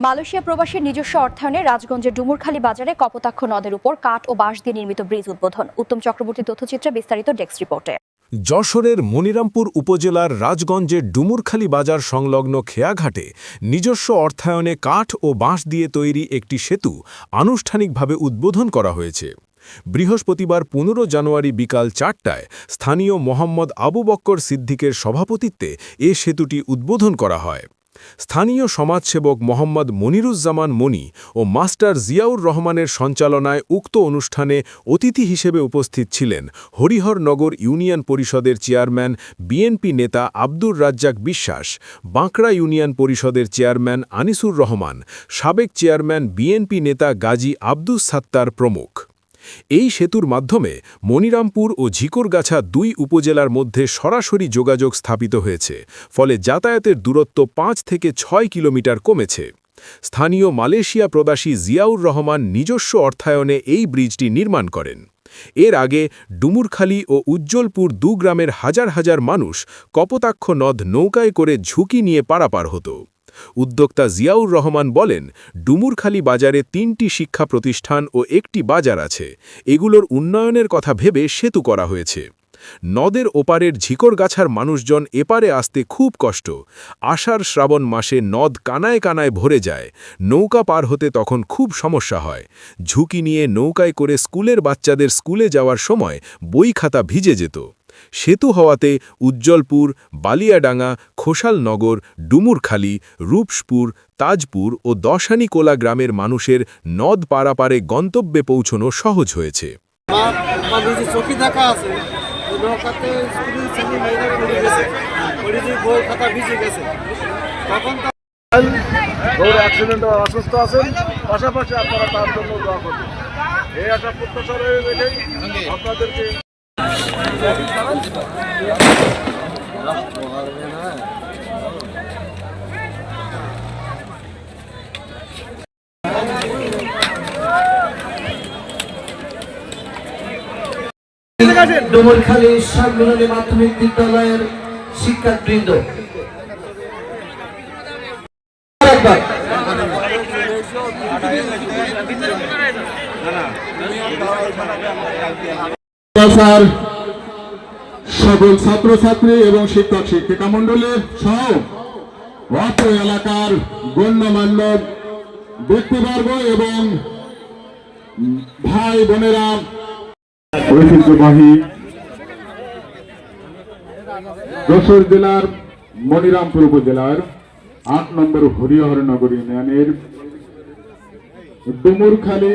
Malaysia প্রবাসীর নিজস্ব অর্থায়নে রাজগঞ্জের ডুমুরখালী বাজারে কপোতাক্ষ নদের উপর কাঠ ও বাঁশ দিয়ে নির্মিত ব্রিজ উদ্বোধন। উত্তম চক্রবর্তী তথ্যচিত্রে বিস্তারিত ডেস্ক রিপোর্টে। যশোরের মনিরামপুর উপজেলার রাজগঞ্জের ডুমুরখালী বাজার সংলগ্ন খেয়াঘাটে নিজস্ব অর্থায়নে কাঠ ও বাঁশ দিয়ে তৈরি একটি সেতু আনুষ্ঠানিকভাবে উদ্বোধন করা হয়েছে। বৃহস্পতিবার পনেরো জানুয়ারি বিকাল চারটায় স্থানীয় মোহাম্মদ আবু বক্কর সিদ্দিকের সভাপতিত্বে এ সেতুটি উদ্বোধন করা হয়। স্থানীয় সমাজসেবক মোহাম্মদ মনিরুজ্জামান মনি ও মাস্টার জিয়াউর রহমানের সঞ্চালনায় উক্ত অনুষ্ঠানে অতিথি হিসেবে উপস্থিত ছিলেন হরিহরনগর ইউনিয়ন পরিষদের চেয়ারম্যান, বিএনপি নেতা আব্দুর রাজ্জাক বিশ্বাস, বাঁকড়া ইউনিয়ন পরিষদের চেয়ারম্যান আনিসুর রহমান, সাবেক চেয়ারম্যান, বিএনপি নেতা গাজী আব্দুস সাত্তার প্রমুখ। এই সেতুর মাধ্যমে মনিরামপুর ও ঝিকরগাছা দুই উপজেলার মধ্যে সরাসরি যোগাযোগ স্থাপিত হয়েছে, ফলে যাতায়াতের দূরত্ব পাঁচ থেকে ছয় কিলোমিটার কমেছে। স্থানীয় মালয়েশিয়া প্রবাসী জিয়াউর রহমান নিজস্ব অর্থায়নে এই ব্রিজটি নির্মাণ করেন। এর আগে ডুমুরখালী ও উজ্জ্বলপুর দু গ্রামের হাজার হাজার মানুষ কপোতাক্ষ নদ নৌকায় করে ঝুঁকি নিয়ে পারাপার হতো। উদ্যোক্তা জিয়াউর রহমান বলেন, ডুমুরখালী বাজারে তিনটি শিক্ষা প্রতিষ্ঠান ও একটি বাজার আছে। এগুলোর উন্নয়নের কথা ভেবে সেতু করা হয়েছে। নদের ওপারের ঝিকরগাছার মানুষজন এপারে আসতে খুব কষ্ট। আষাঢ় শ্রাবণ মাসে নদ কানায় কানায় ভরে যায়। নৌকা পার হতে তখন খুব সমস্যা হয়। ঝুঁকি নিয়ে নৌকায় করে স্কুলের বাচ্চাদের স্কুলে যাওয়ার সময় বই খাতা ভিজে যেত। সেতু হওয়াতে উজ্জ্বলপুর বালিয়াডাঙ্গা খোসালনগর ডুমুরখালী রূপসপুর তাজপুর ও দশানিকোলা গ্রামের মানুষের নদ পারাপারে গন্তব্যে পৌঁছনো সহজ হয়েছে। আছে। নৌকাতে গেছে। গেছে। তখন অ্যাক্সিডেন্ট অসুস্থ আছেন। পাশাপাশি আপনারা তার জন্য দোয়া করবেন। এই একটা প্রত্যাশা রয়ে রেখেই আপনাদেরকে ডুমরখালী সম্মিলনী মাধ্যমিক বিদ্যালয়ের আরেকবার। স্যার সকল ছাত্রছাত্রী এবং শিক্ষক শিক্ষিকা মন্ডলী সহ অত্র এলাকার গণ্যমান্য ব্যক্তিবর্গ এবং ভাই বোনেরা ঐতিহ্যবাহী যশোর জেলার মনিরামপুর উপজেলার আট নম্বর হরিহর হরিহরনগর ইউনিয়নের ডুমুরখালী